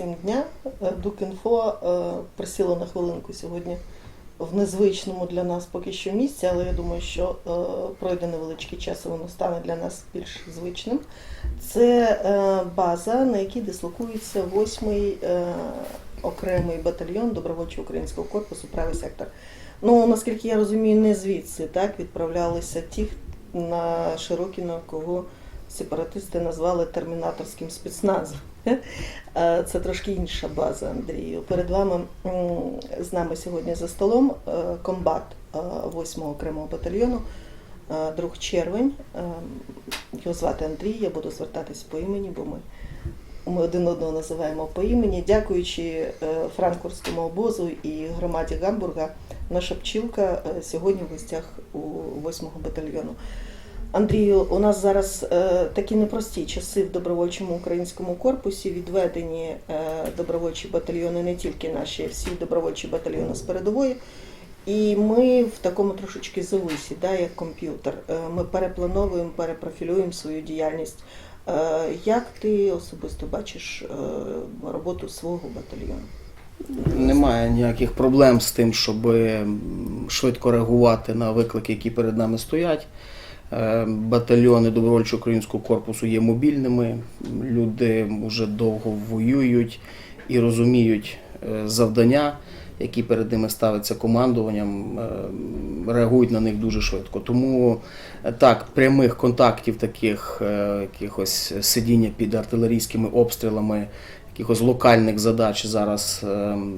всім дня. Е, Дукінфо е, присіло на хвилинку сьогодні в незвичному для нас поки що місці, але я думаю, що е, пройде невеличкий час і воно стане для нас більш звичним. Це база, на якій дислокується 8-й е, окремий батальйон добровольчого українського корпусу правий сектор. Ну, наскільки я розумію, не звідси так відправлялися ті на Широкіно, кого сепаратисти назвали термінаторським спецназом. Е, Це трошки інша база, Андрію. Перед вами з нами сьогодні за столом е, комбат 8-го окремого батальйону, е, друг червень. Е, Його звати Андрій, я буду звертатись по імені, бо ми, ми один одного називаємо по імені. Дякуючи е, Франкфуртському обозу і громаді Гамбурга, наша пчілка е, сьогодні в гостях у 8-го батальйону. Андрію, у нас зараз е, такі непрості часи в добровольчому українському корпусі. Відведені е, добровольчі батальйони, не тільки наші, всі добровольчі батальйони з передової. І ми в такому трошечки зависі, да, як комп'ютер. Е, ми переплановуємо, перепрофілюємо свою діяльність. Е, як ти особисто бачиш е, роботу свого батальйону? Немає ніяких проблем з тим, щоб швидко реагувати на виклики, які перед нами стоять. Е, Батальйони добровольчого українського корпусу є мобільними. Люди вже довго воюють і розуміють е, завдання, які перед ними ставиться командуванням, е, реагують на них дуже швидко. Тому так, прямих контактів, таких якихось сидіння під артилерійськими обстрілами, якихось локальних задач зараз ем,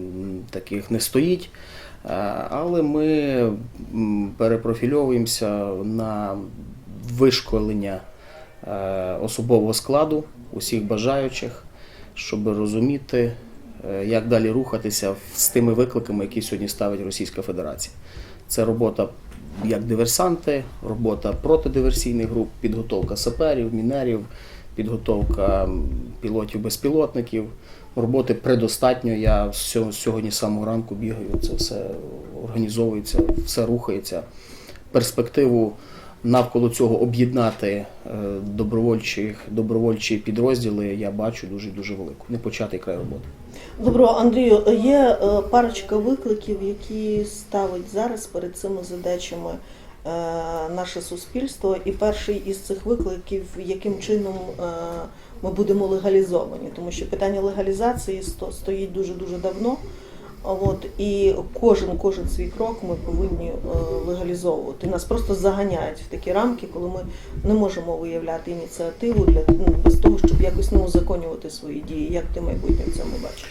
таких не стоїть. Е, Але ми перепрофільовуємося на вишколення е, особового складу усіх бажаючих, щоб розуміти, е, як далі рухатися з тими викликами, які сьогодні ставить Російська Федерація. Це робота як диверсанти, робота протидиверсійних груп, підготовка саперів, мінерів, підготовка пілотів-безпілотників. Роботи предостатньо. Я сьогодні з самого ранку бігаю, це все організовується, все рухається. Перспективу навколо цього об'єднати е, добровольчі, добровольчі підрозділи я бачу дуже дуже велику. Не початий край роботи. Добро, Андрію, є е, парочка викликів, які ставить зараз перед цими задачами наше суспільство. І перший із цих викликів, яким чином е, ми будемо легалізовані, тому що питання легалізації сто- стоїть дуже дуже давно. От і кожен кожен свій крок ми повинні е, легалізовувати. Нас просто заганяють в такі рамки, коли ми не можемо виявляти ініціативу для ну, без того, щоб якось не узаконювати свої дії. Як ти майбутнє в цьому бачиш?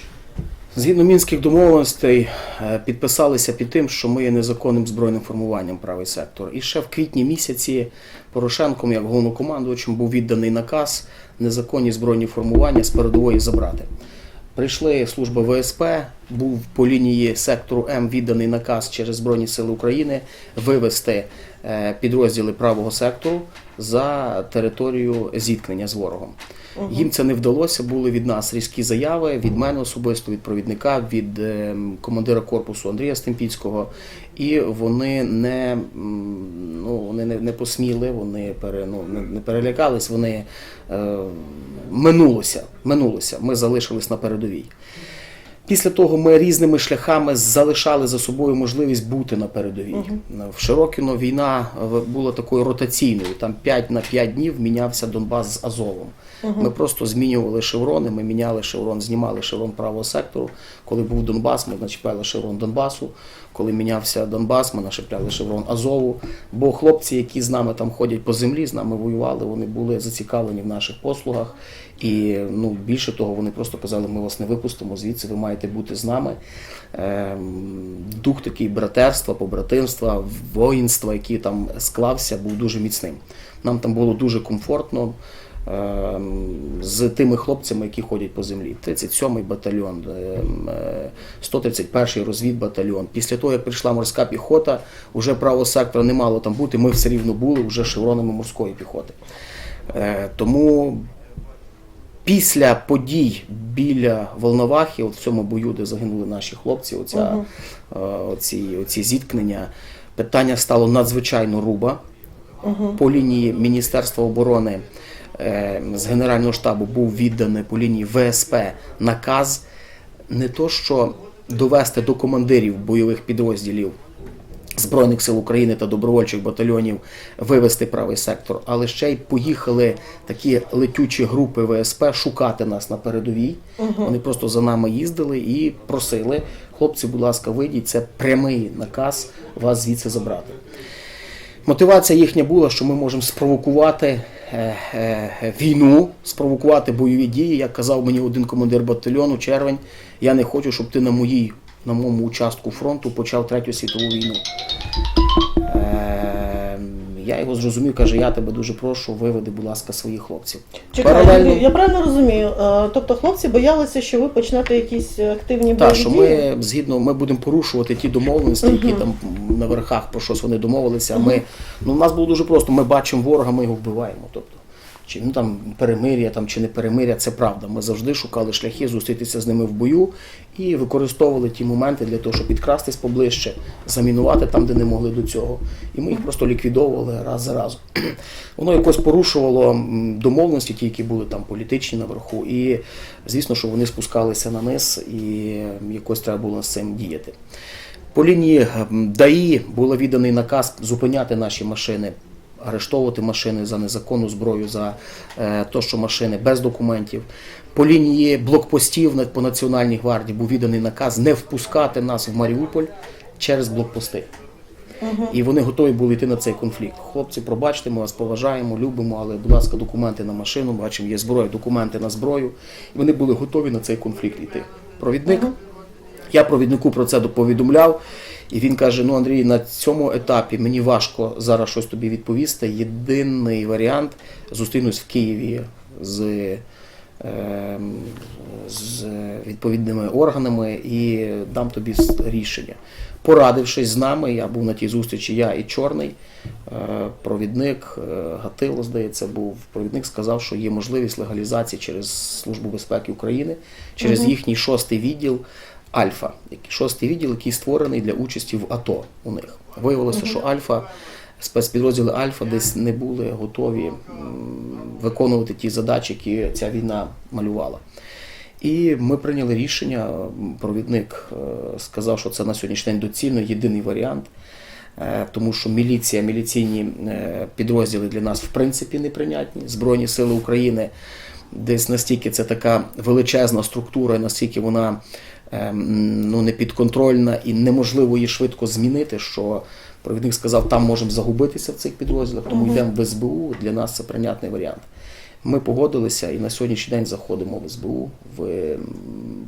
Згідно мінських домовленостей е, підписалися під тим, що ми є незаконним збройним формуванням правий сектор. І ще в квітні місяці Порошенком, як головнокомандувачем, був відданий наказ незаконні збройні формування з передової забрати. Прийшли служба ВСП, був по лінії сектору М відданий наказ через Збройні Сили України вивести е, підрозділи правого сектору за територію зіткнення з ворогом. Їм це не вдалося. Були від нас різкі заяви, від мене особисто, від провідника, від е, командира корпусу Андрія Стемпіцького. І вони не, ну, вони не, не посміли, вони пере, ну, не, не перелякались, вони е, минулося, минулося. Ми залишились на передовій. Після того ми різними шляхами залишали за собою можливість бути на передовій. В Широкіно війна е, була такою ротаційною. Там 5 на 5 днів мінявся Донбас з Азовом. Ми просто змінювали шеврони, ми міняли шеврон, знімали шеврон правого сектору. Коли був Донбас, ми начіпляли шеврон Донбасу. Коли мінявся Донбас, ми нашипляли шеврон Азову. Бо хлопці, які з нами там ходять по землі, з нами воювали, вони були зацікавлені в наших послугах. І ну, більше того, вони просто казали, ми вас не випустимо звідси, ви маєте бути з нами. Ем, дух такий братерства, побратимства, воїнства, який там склався, був дуже міцним. Нам там було дуже комфортно ем, з тими хлопцями, які ходять по землі. 37-й батальйон, ем, е, 131-й розвідбатальйон. Після того, як прийшла морська піхота, вже правого сектора не мало там бути. Ми все рівно були вже шевронами морської піхоти. Е, Тому після подій біля Волновахи, от в цьому бою, де загинули наші хлопці, оця, е, оці, оці зіткнення, питання стало надзвичайно руба по лінії Міністерства оборони. е, з Генерального штабу був відданий по лінії ВСП наказ не то, що довести до командирів бойових підрозділів Збройних сил України та добровольчих батальйонів вивести правий сектор, але ще й поїхали такі летючі групи ВСП шукати нас на передовій. Вони просто за нами їздили і просили: хлопці, будь ласка, вийдіть, це прямий наказ вас звідси забрати. Мотивація їхня була, що ми можемо спровокувати е, е, війну, спровокувати бойові дії. Як казав мені один командир батальйону, червень, я не хочу, щоб ти на моїй, на моєму участку фронту почав третю світову війну. Е, я його зрозумів, каже, я тебе дуже прошу, виведи, будь ласка, своїх хлопців. Чекай, Паралельно- я правильно розумію. е, Тобто хлопці боялися, що ви почнете якісь активні Так, що ми згідно ми будемо порушувати ті домовленості, які там на верхах про щось вони домовилися. Ми ну в нас було дуже просто. Ми бачимо ворога, ми його вбиваємо. Тобто, чи ну там перемир'я там чи не перемир'я, це правда. Ми завжди шукали шляхи зустрітися з ними в бою і використовували ті моменти для того, щоб підкрастись поближче, замінувати там, де не могли до цього. І ми їх просто ліквідовували раз за разом. Воно якось порушувало домовленості, ті, які були там політичні наверху. І звісно, що вони спускалися на низ, і якось треба було з цим діяти. По лінії ДАІ було відданий наказ зупиняти наші машини, арештовувати машини за незаконну зброю, за е, то, що машини без документів. По лінії блокпостів по Національній гвардії був відданий наказ не впускати нас в Маріуполь через блокпости. І вони готові були йти на цей конфлікт. Хлопці, пробачте, ми вас поважаємо, любимо, але, будь ласка, документи на машину, бачимо, є зброя, документи на зброю. І вони були готові на цей конфлікт йти. Провідник. Я провіднику про це доповідомляв, і він каже: Ну, Андрій, на цьому етапі мені важко зараз щось тобі відповісти. Єдиний варіант зустрінусь в Києві з, ем, з відповідними органами і дам тобі рішення. Порадившись з нами, я був на тій зустрічі, я і Чорний, е, провідник, е, Гатило, здається, був. Провідник сказав, що є можливість легалізації через Службу безпеки України, через їхній шостий відділ Альфа, шостий відділ, який створений для участі в АТО у них. Виявилося, що Альфа, спецпідрозділи Альфа десь не були готові виконувати ті задачі, які ця війна малювала. І ми прийняли рішення. Провідник е, сказав, що це на сьогоднішній день доцільно, єдиний варіант. Е, Тому що міліція, міліційні е, підрозділи для нас в принципі неприйнятні. Збройні сили України десь настільки це така величезна структура, настільки вона ну, не підконтрольна і неможливо її швидко змінити, що провідник сказав, там можемо загубитися в цих підрозділах, тому йдемо в СБУ. Для нас це прийнятний варіант. Ми погодилися і на сьогоднішній день заходимо в СБУ в, ем,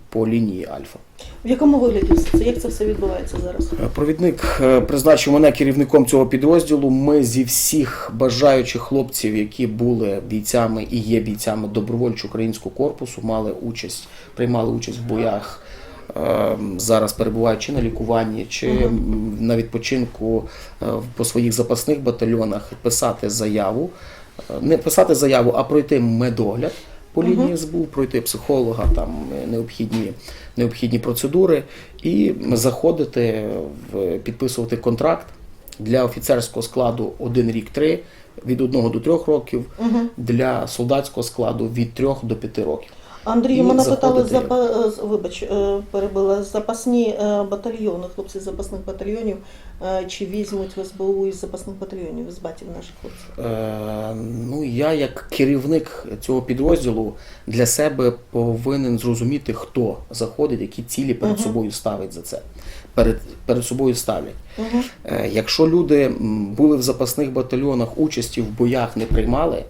по лінії Альфа. В якому вигляді це? Як це все відбувається зараз? Е, Провідник е, призначив мене керівником цього підрозділу. Ми зі всіх бажаючих хлопців, які були бійцями і є бійцями добровольчого українського корпусу, мали участь, приймали участь в боях. Е, Зараз перебуваючи на лікуванні чи м, на відпочинку е, по своїх запасних батальйонах, писати заяву, Е, не писати заяву, а пройти медогляд по лінії СБУ, пройти психолога, там е, необхідні, необхідні процедури і заходити в підписувати контракт для офіцерського складу 1 рік 3, від 1 до 3 років, для солдатського складу від 3 до 5 років. Андрій, І мене питали заходити. запа... з- вибач, е, перебила запасні е, батальйони, хлопці з запасних батальйонів. е, Чи візьмуть в СБУ із запасних батальйонів з батьків наших хлопців? Е, ну, я як керівник цього підрозділу для себе повинен зрозуміти, хто заходить, які цілі перед собою ставить за це. Перед, перед собою ставлять. Е, якщо люди були в запасних батальйонах, участі в боях не приймали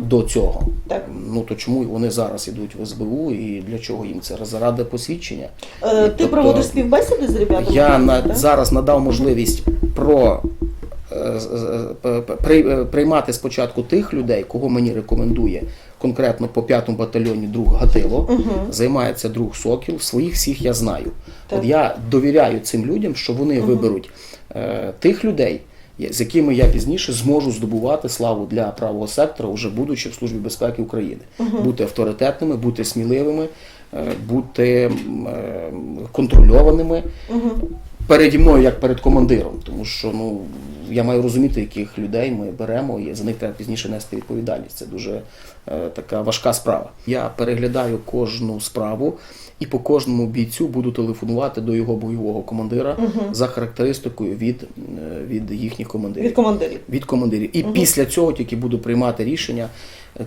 до цього, Так. ну то чому вони зараз йдуть в СБУ і для чого їм це? Заради посвідчення? Е, Ти Тобто, проводиш співбесіди з ребятами? Я на, так? зараз надав можливість про е, при- е, приймати спочатку тих людей, кого мені рекомендує конкретно по п'ятому батальйоні друг Гатило, займається друг Сокіл. Своїх всіх я знаю. Так. От я довіряю цим людям, що вони виберуть е, тих людей, з якими я пізніше зможу здобувати славу для правого сектора, вже будучи в Службі безпеки України, бути авторитетними, бути сміливими, е, бути е, контрольованими. переді мною як перед командиром, тому що ну я маю розуміти, яких людей ми беремо, і за них треба пізніше нести відповідальність. Це дуже е, така важка справа. Я переглядаю кожну справу і по кожному бійцю буду телефонувати до його бойового командира за характеристикою від, е, від їхніх командирів. Від командирів. Від командирів. І після цього тільки буду приймати рішення,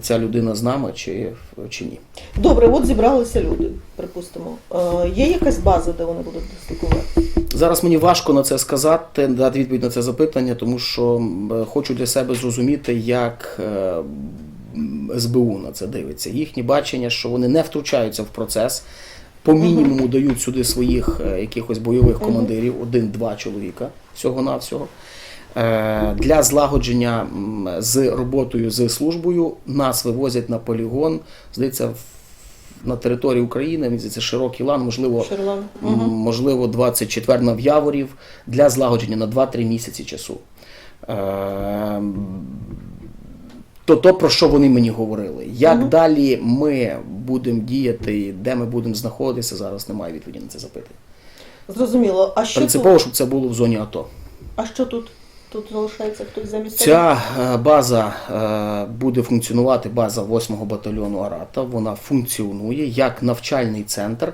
ця людина з нами чи, чи ні. Добре, от зібралися люди, припустимо. Е, є якась база, де вони будуть дислокувати? Зараз мені важко на це сказати, дати відповідь на це запитання, тому що хочу для себе зрозуміти, як е, СБУ на це дивиться. Їхнє бачення, що вони не втручаються в процес, по мінімуму дають сюди своїх е, якихось бойових командирів, один-два чоловіка всього-навсього. Е, Для злагодження з роботою з службою нас вивозять на полігон, здається, на території України, здається, широкий лан, можливо? М, можливо, 24 на В'яворів для злагодження на 2-3 місяці часу. То то, про що вони мені говорили. Як далі ми будемо діяти, де ми будемо знаходитися, зараз немає відповіді на це запитання. Зрозуміло. А що Принципово, тут? щоб це було в зоні АТО. А що тут? Тут залишається хтось замість? Ця е, база е, буде функціонувати, база 8-го батальйону Арата. Вона функціонує як навчальний центр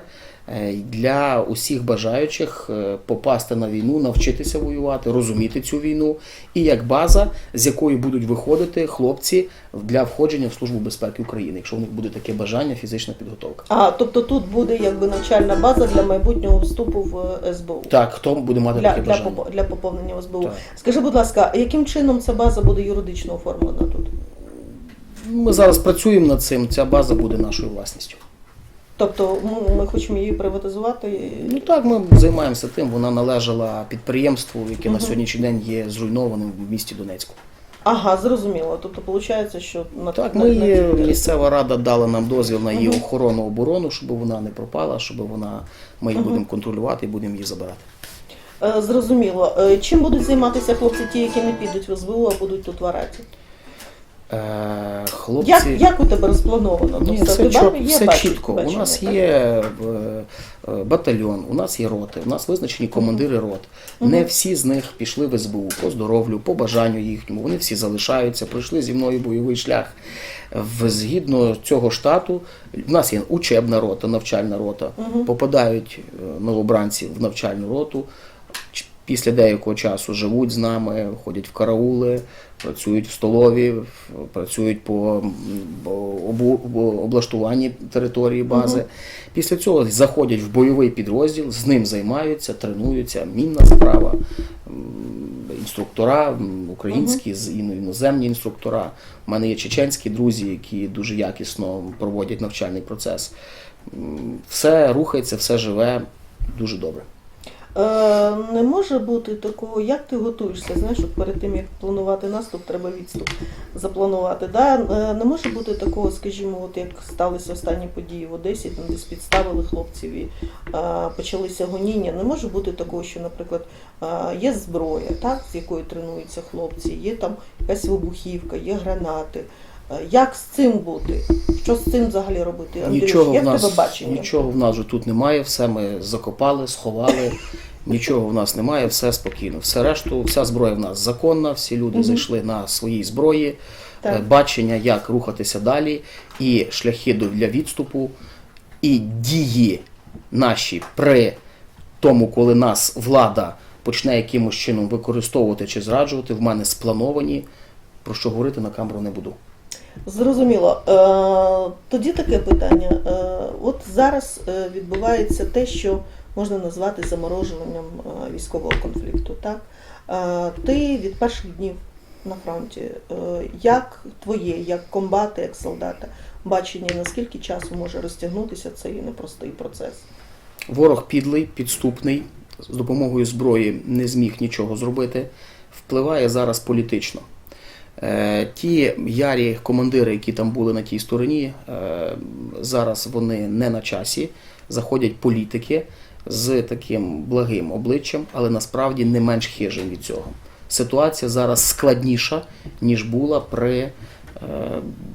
для усіх бажаючих е, попасти на війну, навчитися воювати, розуміти цю війну, і як база, з якої будуть виходити хлопці для входження в Службу безпеки України, якщо у них буде таке бажання, фізична підготовка. А, тобто тут буде якби навчальна база для майбутнього вступу в е, СБУ. Так, хто буде мати Для, таке для, бажання? для поповнення СБУ. Так. Скажи, будь ласка, яким чином ця база буде юридично оформлена тут? Ми зараз працюємо над цим. Ця база буде нашою власністю. Тобто ми хочемо її приватизувати. Ну так, ми займаємося тим. Вона належала підприємству, яке на сьогоднішній день є зруйнованим в місті Донецьку. Ага, зрозуміло. Тобто виходить, що на Так, на- ми на території- місцева рада дала нам дозвіл на її Мгм. охорону оборону, щоб вона не пропала, щоб вона ми її будемо контролювати і будемо її забирати. Е, Зрозуміло. Е, Чим будуть займатися хлопці, ті, які не підуть в СБУ, а будуть тут в Араті? Е, хлопці, Як, як у тебе розплановано? Ні, Тобто, все, ти чіт- є все бачення- чітко. У нас так? є е, е, батальйон, у нас є роти, у нас визначені командири рот. Не всі з них пішли в СБУ по здоров'ю, по бажанню їхньому. Вони всі залишаються, пройшли зі мною бойовий шлях. В, згідно цього штату, в нас є учебна рота, навчальна рота. Попадають е, новобранці в навчальну роту. Після деякого часу живуть з нами, ходять в караули, працюють в столові, працюють по облаштуванні території бази. Після цього заходять в бойовий підрозділ, з ним займаються, тренуються, мінна справа, інструктора, українські, з іно- іноземні інструктора. У мене є чеченські друзі, які дуже якісно проводять навчальний процес. Все рухається, все живе дуже добре. Е, не може бути такого, як ти готуєшся, знаєш, от перед тим, як планувати наступ, треба відступ запланувати. Да? Е, не може бути такого, скажімо, от як сталися останні події в Одесі, там десь підставили хлопців і е, почалися гоніння. Не може бути такого, що, наприклад, е, є зброя, так, з якою тренуються хлопці, є там якась вибухівка, є гранати. Е, Як з цим бути? Що з цим взагалі робити? Андрюш, Нічого є в в тебе нас, бачення? нічого в нас вже тут немає, все ми закопали, сховали. Нічого в нас немає, все спокійно. Все решту, вся зброя в нас законна, всі люди зайшли на своїй зброї, Так. Е, бачення, як рухатися далі, і шляхи для відступу, і дії наші при тому, коли нас влада почне якимось чином використовувати чи зраджувати, в мене сплановані. Про що говорити на камеру не буду. Зрозуміло. Е, тоді таке питання. Е, от зараз е, відбувається те, що можна назвати заморожуванням військового конфлікту. Так? Ти від перших днів на фронті, як твоє, як комбата, як солдата, бачення, наскільки часу може розтягнутися цей непростий процес? Ворог підлий, підступний, з допомогою зброї не зміг нічого зробити, впливає зараз політично. Е, ті ярі командири, які там були на тій стороні, е, зараз вони не на часі. Заходять політики з таким благим обличчям, але насправді не менш хижим від цього. Ситуація зараз складніша, ніж була при е,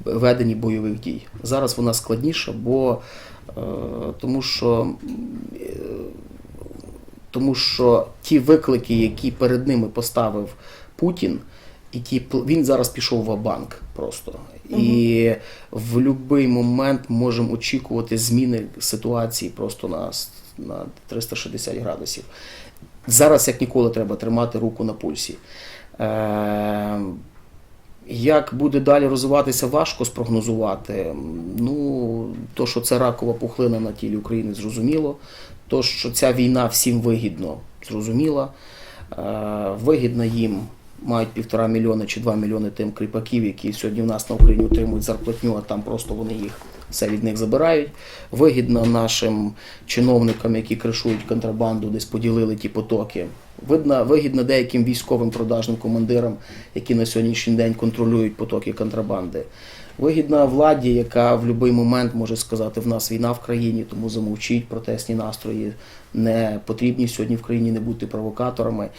веденні бойових дій. Зараз вона складніша, бо тому що Тому що ті виклики, які перед ними поставив Путін, і ті пл- він зараз пішов в банк просто. І в будь-який момент можемо очікувати зміни ситуації просто на, на 360 градусів. Зараз, як ніколи, треба тримати руку на пульсі. Е, як буде далі розвиватися, важко спрогнозувати. Ну, то, що це ракова пухлина на тілі України, зрозуміло. То, що ця війна всім вигідно, зрозуміло. Е, Вигідно їм мають півтора мільйона чи два мільйони тим кріпаків, які сьогодні в нас на Україні отримують зарплатню, а там просто вони їх все від них забирають. Вигідно нашим чиновникам, які кришують контрабанду, десь поділили ті потоки. Видно, вигідно деяким військовим продажним командирам, які на сьогоднішній день контролюють потоки контрабанди. Вигідна владі, яка в будь-який момент може сказати, в нас війна в країні, тому замовчіть протестні настрої. Не потрібні сьогодні в країні не бути провокаторами.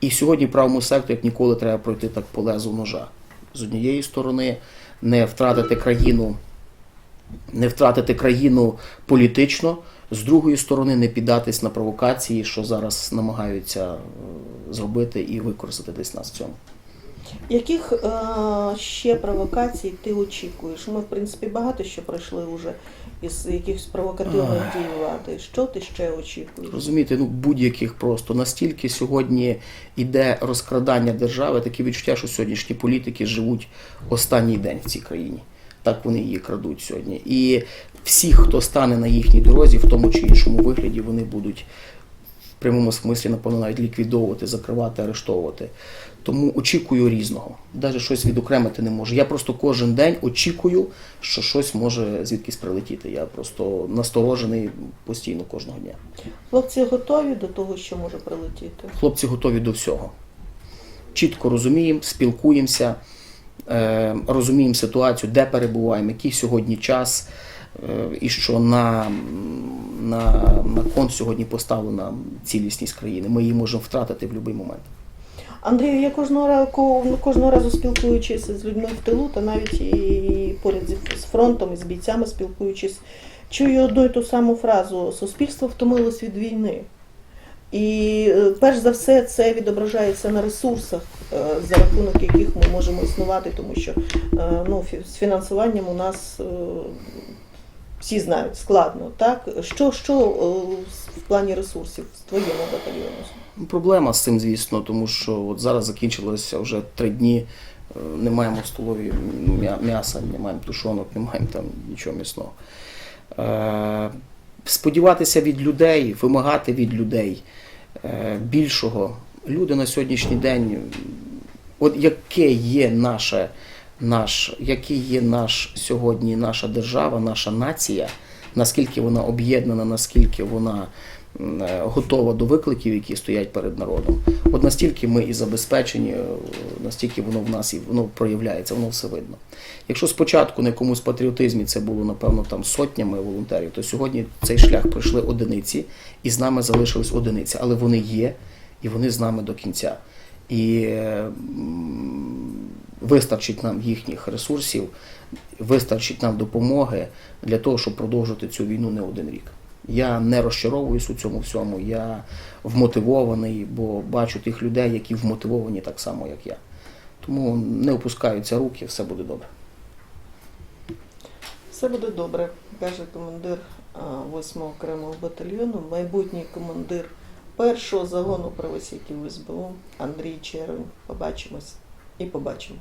І сьогодні правому сектору, як ніколи, треба пройти так по лезу ножа. З однієї сторони, не втратити країну не втратити країну політично, з другої сторони, не піддатись на провокації, що зараз намагаються е, зробити і використати десь нас в цьому. Яких е, ще провокацій ти очікуєш? Ми, в принципі, багато що пройшли вже із якихось провокативних дій влади. Що ти ще очікуєш? Розумієте, ну будь-яких просто настільки сьогодні йде розкрадання держави, таке відчуття, що сьогоднішні політики живуть останній день в цій країні. Так вони її крадуть сьогодні. І всі, хто стане на їхній дорозі, в тому чи іншому вигляді, вони будуть в прямому смислі, напевно, навіть ліквідовувати, закривати, арештовувати. Тому очікую різного. Навіть щось відокремити не можу. Я просто кожен день очікую, що щось може звідкись прилетіти. Я просто насторожений постійно кожного дня. Хлопці готові до того, що може прилетіти? Хлопці готові до всього. Чітко розуміємо, спілкуємося, е, розуміємо ситуацію, де перебуваємо, який сьогодні час, е, і що на, на, на кон сьогодні поставлена цілісність країни. Ми її можемо втратити в будь-який момент. Андрію, я кожного разу, кожного разу спілкуючись з людьми в тилу, та навіть і поряд з фронтом, і з бійцями спілкуючись, чую одну і ту саму фразу: суспільство втомилось від війни. І е, перш за все це відображається на ресурсах, е, за рахунок яких ми можемо існувати, тому що е, ну, з фінансуванням у нас всі знають складно. Так? Що, що в плані ресурсів в твоєму батальйоні? Ну, Проблема з цим, звісно, тому що от зараз закінчилося вже три дні. е, Не маємо в столові м'яса, не маємо тушонок, не маємо там нічого м'ясного. Е, Сподіватися від людей, вимагати від людей е, більшого. Люди на сьогоднішній день, от яке є наше, наш, який є наш сьогодні наша держава, наша нація, наскільки вона об'єднана, наскільки вона е, готова до викликів, які стоять перед народом. От настільки ми і забезпечені, е, настільки воно в нас і воно проявляється, воно все видно. Якщо спочатку на якомусь патріотизмі це було, напевно, там сотнями волонтерів, то сьогодні цей шлях пройшли одиниці, і з нами залишились одиниці, але вони є, і вони з нами до кінця. І е, вистачить нам їхніх ресурсів, вистачить нам допомоги для того, щоб продовжити цю війну не один рік. Я не розчаровуюсь у цьому всьому, я вмотивований, бо бачу тих людей, які вмотивовані так само, як я. Тому не опускаються руки, все буде добре. Все буде добре, каже командир 8-го окремого батальйону, майбутній командир першого загону правосіків СБУ Андрій Червень. Побачимось і побачимо.